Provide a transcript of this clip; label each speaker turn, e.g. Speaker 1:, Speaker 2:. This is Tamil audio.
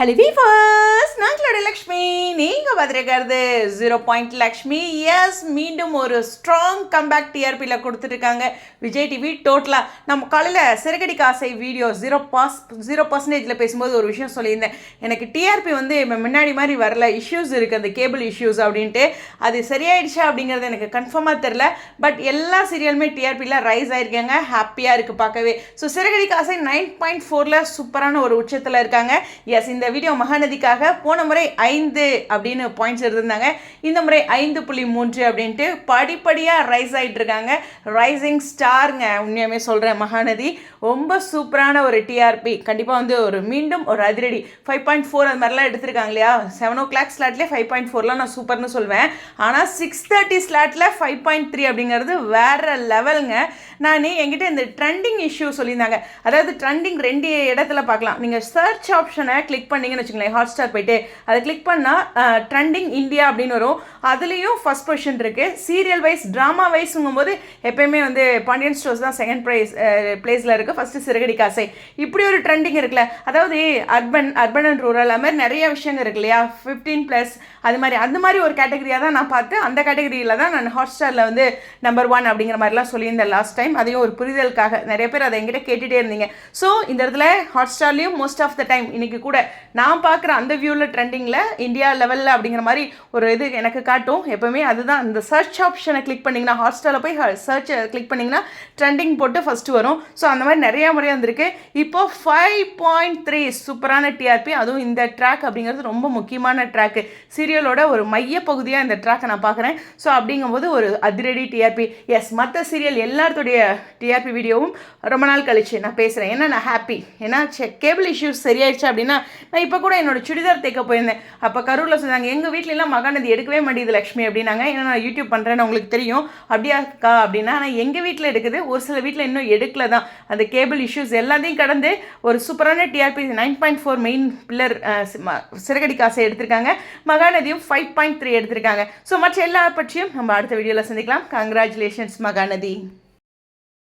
Speaker 1: ஹலோ வீஃபர்ஸ் நான் லக்ஷ்மி நீங்கள் பார்த்துருக்கிறது ஜீரோ பாயிண்ட் லக்ஷ்மி எஸ் மீண்டும் ஒரு ஸ்ட்ராங் கம்பேக் டிஆர்பியில் கொடுத்துருக்காங்க விஜய் டிவி டோட்டலாக நம்ம காலையில் சிறகடி காசை வீடியோ ஜீரோ பாஸ் ஜீரோ பர்சன்டேஜில் பேசும்போது ஒரு விஷயம் சொல்லியிருந்தேன். எனக்கு டிஆர்பி வந்து முன்னாடி மாதிரி வரல. இஷ்யூஸ் இருக்குது அந்த கேபிள் இஷ்யூஸ் அப்படின்ட்டு. அது சரியாயிடுச்சா அப்படிங்கிறது எனக்கு கன்ஃபார்மாக தெரில பட் எல்லா சீரியலுமே டிஆர்பியில் ரைஸ் ஆகிருக்காங்க ஹாப்பியாக இருக்குது பார்க்கவே. ஸோ சிறகடி காசை நைன் பாயிண்ட் ஃபோரில் சூப்பரான ஒரு உச்சத்தில் இருக்காங்க. எஸ் இந்த வீடியோ மகாநதிக்காக போன முறை ஐந்து அப்படின்னு பாயிண்ட்ஸ் எடுத்திருந்தாங்க. இந்த முறை ஐந்து புள்ளி மூன்று அப்படின்ட்டு படிப்படியாக ரைஸ் ஆகிட்டு இருக்காங்க ரைசிங் ஸ்டாருங்க உண்மையுமே சொல்கிறேன் மகாநதி. ரொம்ப சூப்பரான ஒரு டிஆர்பி கண்டிப்பாக வந்து ஒரு மீண்டும் ஒரு அதிரடி. ஃபைவ் பாயிண்ட் ஃபோர் அது மாதிரிலாம் எடுத்திருக்காங்க இல்லையா? செவன் ஓ கிளாக் ஸ்லாட்லேயே ஃபைவ் பாயிண்ட் ஃபோர்லாம் நான் சூப்பர்னு சொல்வேன். ஆனால் சிக்ஸ் தேர்ட்டி ஸ்லாட்டில் ஃபைவ் பாயிண்ட் த்ரீ அப்படிங்கிறது வேற லெவலுங்க நான் என்கிட்ட இந்த ட்ரெண்டிங் இஷ்யூ சொல்லியிருந்தாங்க. அதாவது ட்ரெண்டிங் ரெண்டு இடத்துல பார்க்கலாம். நீங்கள் சர்ச் ஆப்ஷனை கிளிக் பண்ணீங்கன்னு வச்சுக்கோங்களேன் ஹாட் ஸ்டார் போயிட்டு. அதை கிளிக் பண்ணால் ட்ரெண்டிங் இந்தியா அப்படின்னு வரும். அதுலேயும் ஃபஸ்ட் பொசிஷன் இருக்குது சீரியல் வைஸ் ட்ராமா வைஸுங்கும் போது எப்பயுமே வந்து பாண்டியன் ஸ்டோர்ஸ் தான் செகண்ட் ப்ரைஸ் பிளேஸில் இருக்குது ஃபஸ்ட்டு சிறுகடி காசை. இப்படி ஒரு ட்ரெண்டிங் இருக்குல்ல அதாவது அர்பன் அர்பன் அண்ட் ரூரல் அது மாதிரி நிறைய விஷயங்கள் இருக்கு இல்லையா? ஃபிஃப்டீன் ப்ளஸ் அது மாதிரி. அந்த மாதிரி ஒரு கேட்டகரியாக தான் நான் பார்த்து அந்த கேட்டகரியில் தான் நான் ஹாட் ஸ்டாரில் வந்து நம்பர் ஒன் அப்படிங்கிற மாதிரிலாம் சொல்லியிருந்தேன் லாஸ்ட் டைம் அதையும் ஒரு புரிதலுக்காக. நிறைய பேர் அதை என்கிட்ட கேட்டுகிட்டே இருந்தீங்க. ஸோ இந்த இடத்துல ஹாட் ஸ்டார்லேயும் மோஸ்ட் ஆஃப் த டைம் இன்றைக்கி கூட நான் பார்க்குற அந்த வியூவில் ட்ரெண்டிங்கில் இந்தியா லெவலில் அப்படிங்கிற மாதிரி ஒரு இது எனக்கு காட்டும். எப்போவுமே அதுதான். இந்த சர்ச் ஆப்ஷனை கிளிக் பண்ணிங்கன்னா ஹாஸ்டலில் போய் சர்ச் கிளிக் பண்ணிங்கன்னா ட்ரெண்டிங் போட்டு ஃபஸ்ட்டு வரும். ஸோ அந்த மாதிரி நிறைய முறை வந்திருக்கு. இப்போ ஃபைவ் பாயிண்ட் த்ரீ சூப்பரான டிஆர்பி அதுவும் இந்த ட்ராக் அப்படிங்கிறது ரொம்ப முக்கியமான ட்ராக்கு சீரியலோட ஒரு மைய பகுதியாக இந்த ட்ராக்கை நான் பார்க்குறேன். ஸோ அப்படிங்கும்போது ஒரு அதிரடி டிஆர்பி எஸ் மற்ற சீரியல் எல்லாத்துடைய டிஆர்பி வீடியோவும் ரொம்ப நாள் கழிச்சு நான் பேசுகிறேன் ஏன்னா நான் ஹாப்பி ஏன்னா கேபிள் இஷ்யூஸ் சரியாயிடுச்சு அப்படின்னா நான் இப்போ கூட என்னோட சுடிதார் தைக்க போயிருந்தேன். அப்போ கரூரில் சொன்னாங்க எங்கள் வீட்லலாம் மகாநதி எடுக்கவே மாட்டேங்குது லக்ஷ்மி அப்படின்னாங்க. ஏன்னா நான் யூடியூப் பண்ணுறேன்னு உங்களுக்கு தெரியும். அப்படியா இருக்கா அப்படின்னா ஆனால் எங்கள் வீட்டில் எடுக்குது. ஒரு சில வீட்டில் இன்னும் எடுக்கல தான். அந்த கேபிள் இஷ்யூஸ் எல்லாத்தையும் கடந்து ஒரு சூப்பரான TRP nine point four main pillar சிறகடி காசை எடுத்திருக்காங்க. மகாநதியும் ஃபைவ் பாயிண்ட் த்ரீ எடுத்திருக்காங்க. ஸோ மற்ற எல்லா பற்றியும் நம்ம அடுத்த வீடியோவில் சந்திக்கலாம். கங்க்ராச்சுலேஷன்ஸ் மகாநதி